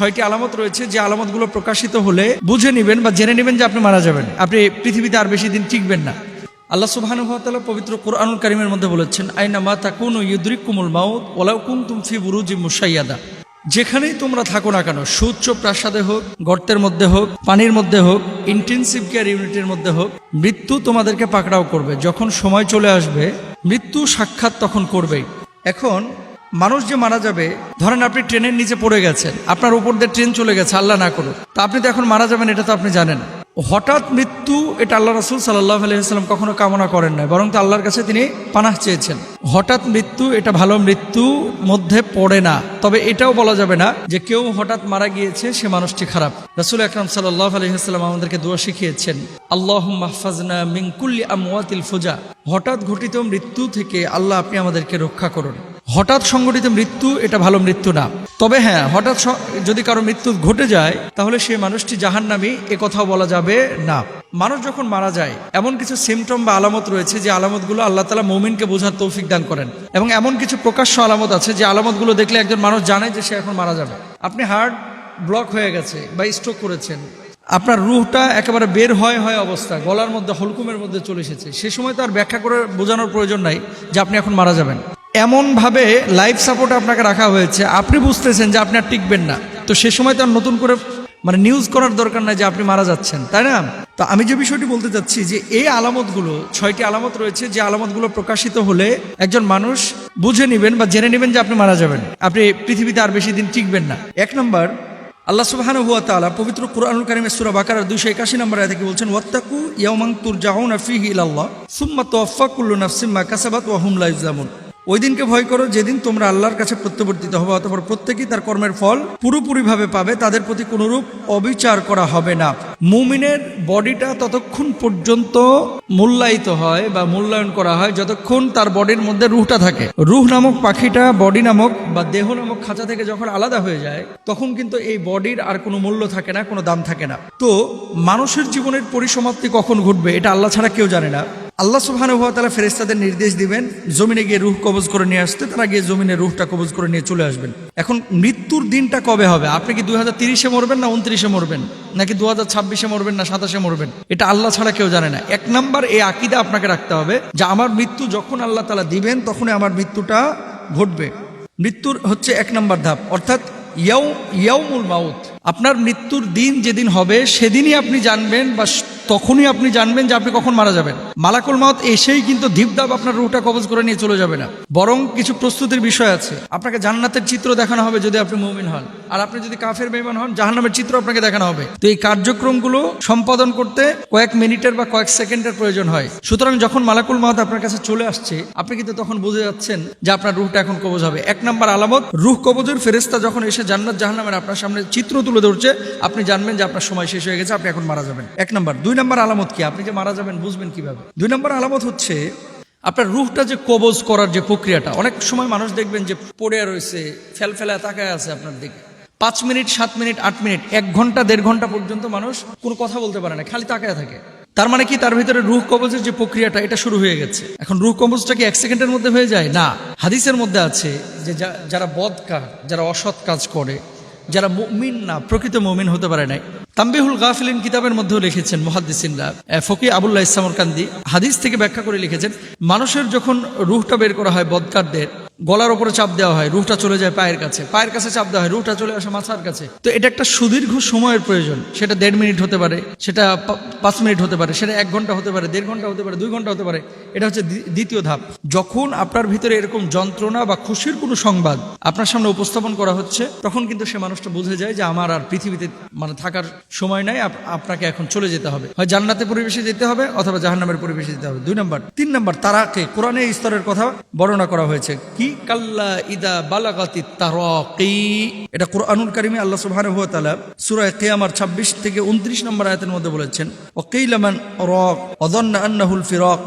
ছয়টি আলামত রয়েছে, যে আলামতগুলো প্রকাশিত হলে বুঝে নেবেন বা জেনে নেবেন যে আপনি মারা যাবেন। আপনি পৃথিবীতে আর বেশি দিন টিকবেন না। আল্লাহ সুবহানুভাতালা পবিত্র কোরআনুল কারিমের মধ্যে বলেছেন, আইনা মা তাকুন ইউদ্রিক কুমুল মাউত ওলাউ কুম তুমফি বুরুজি মুসাইয়াদা যেখানেই তোমরা থাকো না কেন, সুউচ্চ প্রাসাদে হোক, গর্তের মধ্যে হোক, পানির মধ্যে হোক ইন্টেন্সিভ কেয়ার ইউনিটের মধ্যে হোক, মৃত্যু তোমাদেরকে পাকড়াও করবে। যখন সময় চলে আসবে, মৃত্যু সাক্ষাৎ তখন করবেই। এখন মানুষ যে মারা যাবে, ধরেন আপনি ট্রেনের নিচে পড়ে গেছেন, আপনার উপর দিয়ে ট্রেন চলে গেছে, আল্লাহ না করুক। তা আপনি তো এখন মারা যাবেন, এটা তো আপনি জানেন। হঠাৎ মৃত্যু, এটা আল্লাহ রাসুল সাল্লাহ আলহিহাস্লাম কখনো কামনা করেন নাই, বরং তো আল্লাহর কাছে তিনি পানাহ চেয়েছেন। হঠাৎ মৃত্যু, এটা ভালো মৃত্যু মধ্যে পড়ে না, তবে এটাও বলা যাবে না যে কেউ হঠাৎ মারা গিয়েছে, সে মানুষটি খারাপ। রাসুল আকরাম সাল্লাহ আলহিহাস্লাম আমাদেরকে দোয়া শিখিয়েছেন আল্লাহ মাহফাজনা মিঙ্কুল্লি আমওয়াতিল ফুজা। হঠাৎ ঘটিত মৃত্যু থেকে আল্লাহ আপনি আমাদেরকে রক্ষা করুন। হঠাৎ সংঘটিত মৃত্যু, এটা ভালো মৃত্যু না। তবে হ্যাঁ হঠাৎ যদি কারও মৃত্যু ঘটে যায়, তাহলে সে মানুষটি জাহান্নামী, এ কথাও বলা যাবে না। মানুষ যখন মারা যায়, এমন কিছু সিমটম বা আলামত রয়েছে যে আলামতগুলো আল্লাহ তালা মৌমিনকে বোঝার তৌফিক দান করেন। এবং এমন কিছু প্রকাশ্য আলামত আছে যে আলামতগুলো দেখলে একজন মানুষ জানে যে সে এখন মারা যাবে। আপনি হার্ট ব্লক হয়ে গেছে বা স্ট্রোক করেছেন, আপনার রুহটা একেবারে বের হয় হয় অবস্থা, গলার মধ্যে, হলকুমের মধ্যে চলে এসেছে। সে সময় তো আর ব্যাখ্যা করে বোঝানোর প্রয়োজন নাই যে আপনি এখন মারা যাবেন। এমনভাবে লাইফ সাপোর্টে আপনাকে রাখা হয়েছে। আপনি বুঝতেছেন যে আপনি আর টিকবেন না। তো সে সময় তো নতুন করে মানে নিউজ করার দরকার নাই যে আপনি মারা যাচ্ছেন, তাই না? তো আমি যে বিষয়টি বলতে চাচ্ছি যে এই আলামতগুলো, ছয়টি আলামত রয়েছে, যে আলামতগুলো প্রকাশিত হলে একজন মানুষ বুঝে নেবেন বা জেনে নেবেন যে আপনি মারা যাবেন। আপনি পৃথিবীতে আর বেশি দিন টিকবেন না। এক নম্বর, আল্লাহ সুবহানাহু ওয়া তাআলা পবিত্র কুরআনুল কারীমের সূরা বাকারার 281 নম্বর আয়াতে কি বলছেন? ওয়াত্তাকু ইয়াওমান তুরজাউনা ফীহি ইলাল্লাহ, সুম্মা তুওয়াফা কুল্লু নাফসিন মা কাসাবাত ওয়া হুম লা ইউজলামুন ওই দিনকে ভয় করো, যেদিন তোমরা আল্লাহর কাছে প্রত্যাবর্তিত হবে, অতপর প্রত্যেকেই তার কর্মের ফল পুরোপুরিভাবে পাবে, তাদের প্রতি কোনরূপ অবিচার করা হবে না। মুমিনের বডিটা ততক্ষণ পর্যন্ত মূল্যায়িত হয় বা মূল্যায়ন করা হয় যতক্ষণ তার বডির মধ্যে রুহটা থাকে। রুহ নামক পাখিটা বডি নামক বা দেহ নামক খাঁচা থেকে যখন আলাদা হয়ে যায়, তখন কিন্তু এই বডির আর কোনো মূল্য থাকে না, কোনো দাম থাকে না। তো মানুষের জীবনের পরিসমাপ্তি কখন ঘটবে, এটা আল্লাহ ছাড়া কেউ জানে না। আল্লাহ তাআলা ফেরেশতাদের নির্দেশ দিবেন, জমিনে গিয়ে রুহ কবজ করে নিয়ে আসতে, তারা গিয়ে জমিনে রুহটা কবজ করে নিয়ে চলে আসবেন। এখন মৃত্যুর দিনটা কবে হবে? আপনি কি দুই হাজার তিরিশে মরবেন না উনত্রিশে মরবেন? নাকি দু হাজার ছাব্বিশে মরবেন না সাতাশে মরবেন? এটা আল্লাহ ছাড়া কেউ জানে না। এক নাম্বার এই আকিদা আপনাকে রাখতে হবে যে আমার মৃত্যু যখন আল্লাহ তালা দিবেন, তখনই আমার মৃত্যুটা ঘটবে। মৃত্যুর হচ্ছে এক নাম্বার ধাপ, অর্থাৎ ইয়াউ, ইয়াউমুল মাউত। আপনার মৃত্যুর দিন যেদিন হবে, সেদিনই আপনি জানবেন বা তখনই আপনি জানবেন যে আপনি কখন মারা যাবেন। মালাকুল মাউত এসেই কিন্তু ধীপধাপ আপনার রুহটা কবজ করে নিয়ে চলে যাবে না। বরং কিছু প্রস্তুতির বিষয় আছে। আপনাকে জান্নাতের চিত্র দেখানো হবে যদি আপনি মুমিন হন। আর আপনি যদি কাফের বেমান হন, জাহান্নামের চিত্র আপনাকে দেখানো হবে। তো এই কার্যক্রমগুলো সম্পাদন করতে কয়েক মিনিটের বা কয়েক সেকেন্ডের প্রয়োজন হয়। সুতরাং যখন মালাকুল মাউত আপনার কাছে চলে আসছে, আপনি কিন্তু তখন বুঝে যাচ্ছেন যে আপনার রুহটা এখন কবজ হবে। এক নম্বর আলামত, রুহ কবজের ফেরেস্তা যখন এসে জান্নাত জাহান্নামের আপনার সামনে চিত্র তুলে ধরছে, আপনি জানবেন যে আপনার সময় শেষ হয়ে গেছে, আপনি এখন মারা যাবেন। এক নম্বর। দুই নাম্বার আলামত কি? আপনি যে মারা যাবেন বুঝবেন কীভাবে? দুই নম্বর আলামত হচ্ছে, আপনার রুহটা যে কবজ করার যে প্রক্রিয়াটা, অনেক সময় মানুষ দেখবেন যে পড়ে রয়েছে ফেল ফেলা তাকায় আছে আপনার দিকে। পাঁচ মিনিট, সাত মিনিট, আট মিনিট, এক ঘণ্টা, দেড় ঘণ্টা পর্যন্ত মানুষ কোনো কথা বলতে পারে না, খালি তাকায় থাকে। তার মানে কি? তার ভিতরে রুহ কবজের যে প্রক্রিয়াটা, এটা শুরু হয়ে গেছে। এখন রুহ কবজটা কি এক সেকেন্ডের মধ্যে হয়ে যায়? না। হাদিসের মধ্যে আছে যে যারা বদ কাজ যারা অসৎ কাজ করে, যারা মুমিন না, প্রকৃত মুমিন হতে পারে নাই। তাম্বিহুল গাফিলিন কিতাবের মধ্যেও লিখেছেন মহাদ্দিসিনরা। ফকি আবুল্লাহ ইসলামর কান্দি হাদিস থেকে ব্যাখ্যা করে লিখেছেন, মানুষের যখন রুহটা বের করা হয় বদকারদের গলার উপরে চাপ দেওয়া হয়, রুহটা চলে যায় পায়ের কাছে। পায়ের কাছে চাপ দেওয়া হয়, রুহটা চলে আসে মাথার কাছে। তো এটা একটা সুদীর্ঘ সময়ের প্রয়োজন। সেটা দেড় মিনিট হতে পারে, সেটা পাঁচ মিনিট হতে পারে, সেটা এক ঘণ্টা হতে পারে, দেড় ঘণ্টা হতে পারে, দুই ঘণ্টা হতে পারে, এটা হচ্ছে দ্বি- দ্বিতীয় ধাপ। যখন আপনার ভিতরে এরকম যন্ত্রণা বা খুশির কোনো সংবাদ আপনার সামনে উপস্থাপন করা হচ্ছে, তখন কিন্তু সে মানুষটা বুঝে যায় যে আমার আর পৃথিবীতে মানে থাকার সময় নাই, আপ- আপনাকে এখন চলে যেতে হবে। হয় জান্নাতে পরিবেশে যেতে হবে, অথবা জাহান্নামের পরিবেশে যেতে হবে। দুই নম্বর। তিন নম্বর, তারাকে কোরআনে স্তরের কথা বর্ণনা করা হয়েছে। কি কাল্লা ইদা তারাকি। এটা কোরআনুল কারিমে আল্লাহ সুবহানাহু ওয়া তাআলা সূরা কিয়ামার 26 থেকে 29 নম্বর মধ্যে বলেছেন রাক আন্নাহুল ফিরাক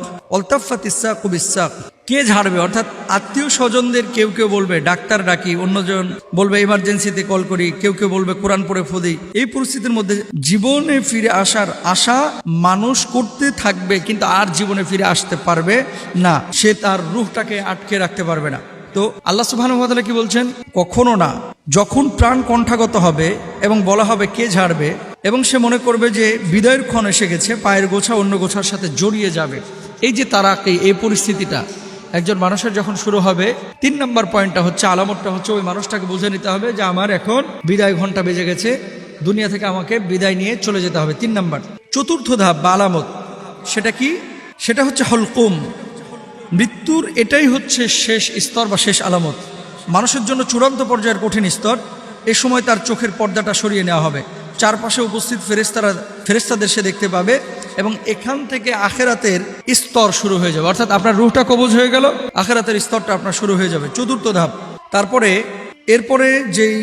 বিস-সাক কে ঝাড়বে? অর্থাৎ আত্মীয় স্বজনদের কেউ কেউ বলবে, ডাক্তার ডাকি, অন্যজন বলবে, ইমার্জেন্সিতে কল করি। কেউ কেউ বলবে, কোরআন পড়ে ফোদি। এই পরিস্থিতির মধ্যে জীবনে ফিরে আসার আশা মানুষ করতে থাকবে, কিন্তু আর জীবনে ফিরে আসতে পারবে না। সে তার রুহটাকে আটকে রাখতে পারবে না। তো আল্লাহ সুবাহানুভাতালা কি বলছেন? কখনো না। যখন প্রাণ কণ্ঠাগত হবে এবং বলা হবে কে ঝাড়বে, এবং সে মনে করবে যে বিদায়ের ক্ষণ এসে গেছে, পায়ের গোছা অন্য গোছার সাথে জড়িয়ে যাবে। এই যে তারা তারাকে, এই পরিস্থিতিটা, একজন মানুষের যখন শুরু হবে, তিন নম্বর পয়েন্টটা হচ্ছে, আলামতটা হচ্ছে, ওই মানুষটাকে বুঝে নিতে হবে যে আমার এখন বিদায় ঘণ্টা বেজে গেছে, দুনিয়া থেকে আমাকে বিদায় নিয়ে চলে যেতে হবে। তিন নম্বর। চতুর্থ ধাপ বা আলামত, সেটা কি? সেটা হচ্ছে হলকুম। মৃত্যুর এটাই হচ্ছে শেষ স্তর বা শেষ আলামত। মানুষের জন্য চূড়ান্ত পর্যায়ের কঠিন স্তর। এ সময় তার চোখের পর্দাটা সরিয়ে নেওয়া হবে। চারপাশে উপস্থিত ফেরেস্তারা ফেরেস্তাদের সে দেখতে পাবে এবং এখান থেকে আখেরাতের স্তর শুরু হয়ে যাবে। অর্থাৎ আপনার রুহটা কবজ হয়ে গেল, আখেরাতের স্তরটা আপনার শুরু হয়ে যাবে। চতুর্থ ধাপ। তারপরে এরপরে যেই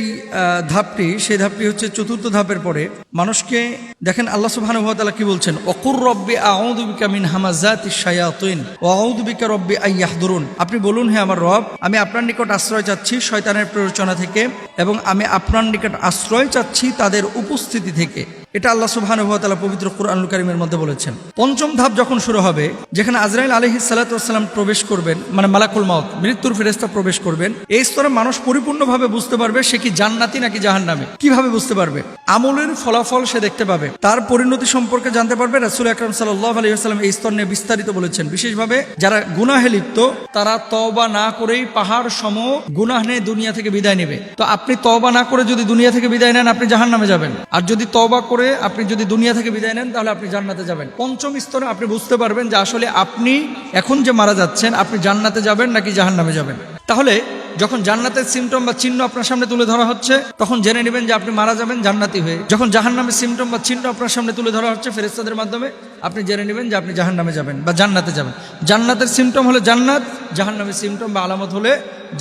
ধাপটি, সেই ধাপটি হচ্ছে চতুর্থ ধাপের পরে মানুষকে দেখেন আল্লাহ সুবাহানুভাতালা কি বলছেন? অকুর রব্বে আউদিকা মিন হামাজাত শায়াতিন রব্বে আউযু বিকা রব্বি আইয়াহদুরুন আপনি বলুন, হে আমার রব, আমি আপনার নিকট আশ্রয় চাচ্ছি শয়তানের প্ররোচনা থেকে এবং আমি আপনার নিকট আশ্রয় চাচ্ছি তাদের উপস্থিতি থেকে। এটা আল্লাহ সুবহানাহু পবিত্র কুরআনুল কারীমের মধ্যে বলেছেন। পঞ্চম ধাপ যখন শুরু হবে, যেখানে আজরাইল আলাইহিস সালাতু প্রবেশ করবেন মানে মালাকুল মাউত, মৃত্যুর ফেরেশতা প্রবেশ করবেন, এই স্তরে মানুষ পরিপূর্ণভাবে বুঝতে পারবে সে কি জান্নাতি নাকি জাহান্নামে। কীভাবে বুঝতে পারবে? আমলের ফলাফল সে দেখতে পাবে। তার পরিণতি সম্পর্কে জানতে পারবে রাসূল আকরাম সাল্লাল্লাহু আলাইহি ওয়াসাল্লাম এই স্তর নিয়ে বিস্তারিত বলেছেন। বিশেষভাবে যারা গুনাহে লিপ্ত, তারা তওবা না করেই পাহাড় সম গুনাহ নিয়ে দুনিয়া থেকে বিদায় নেবে। তো আপনি তওবা না করে যদি দুনিয়া থেকে বিদায় নেন, আপনি জাহান্নামে যাবেন। আর যদি তওবা করে আপনি যদি দুনিয়া থেকে বিদায় নেন, তাহলে আপনি জান্নাতে যাবেন। পঞ্চম স্তরে আপনি বুঝতে পারবেন যে আসলে আপনি এখন যে মারা যাচ্ছেন, আপনি জান্নাতে যাবেন নাকি জাহান্নামে যাবেন। তাহলে যখন জান্নাতের সিমটম বা চিহ্ন আপনার সামনে তুলে ধরা হচ্ছে, তখন জেনে নেবেন যে আপনি মারা যাবেন জান্নাতি হয়ে। যখন জাহান্নামের সিমটম বা চিহ্ন আপনার সামনে তুলে ধরা হচ্ছে ফেরেস্তাদের মাধ্যমে আপনি জেনে নেবেন যে আপনি জাহান্নামে যাবেন বা জান্নাতে যাবেন। জান্নাতের সিমটম হলে জান্নাত, জাহান্নামের সিমটম বা আলামত হলে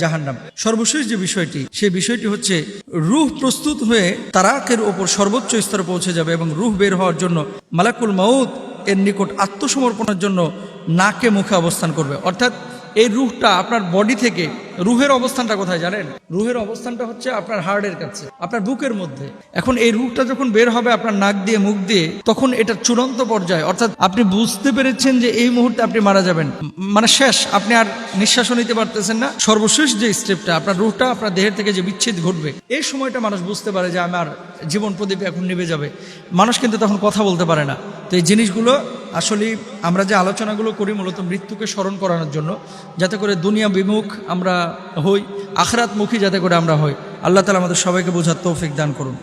জাহান্নাম। সর্বশেষ যে বিষয়টি সে বিষয়টি হচ্ছে রুহ প্রস্তুত হয়ে তারাকের ওপর সর্বোচ্চ স্তরে পৌঁছে যাবে এবং রুহ বের হওয়ার জন্য মালাকুল মাউদ এর নিকট আত্মসমর্পণের জন্য নাকে মুখে অবস্থান করবে। অর্থাৎ এই রুহটা আপনার বডি থেকে রুহের অবস্থানটা কোথায় জানেন? রুহের অবস্থানটা হচ্ছে আপনার হার্টের কাছে, আপনার বুকের মধ্যে। এখন এই রুহটা যখন বের হবে আপনার নাক দিয়ে, মুখ দিয়ে, তখন এটা চূড়ান্ত পর্যায়ে। অর্থাৎ আপনি বুঝতে পেরেছেন যে এই মুহূর্তে আপনি মারা যাবেন। মানে শেষ, আপনি আর নিঃশ্বাসও নিতে পারতেছেন না। সর্বশেষ যে স্টেপটা আপনার রুহটা আপনার দেহের থেকে যে বিচ্ছেদ ঘটবে, এই সময়টা মানুষ বুঝতে পারে যে আমার জীবন প্রদীপ এখন নিভে যাবে। মানুষ কিন্তু তখন কথা বলতে পারে না। তো এই জিনিসগুলো আসলে আমরা যে আলোচনাগুলো করি মূলত মৃত্যুকে স্মরণ করানোর জন্য, যাতে করে দুনিয়া বিমুখ আমরা হই, আখরাতমুখী যাতে করে আমরা হই। আল্লাহ তালা আমাদের সবাইকে বোঝার তৌফিক দান করুন।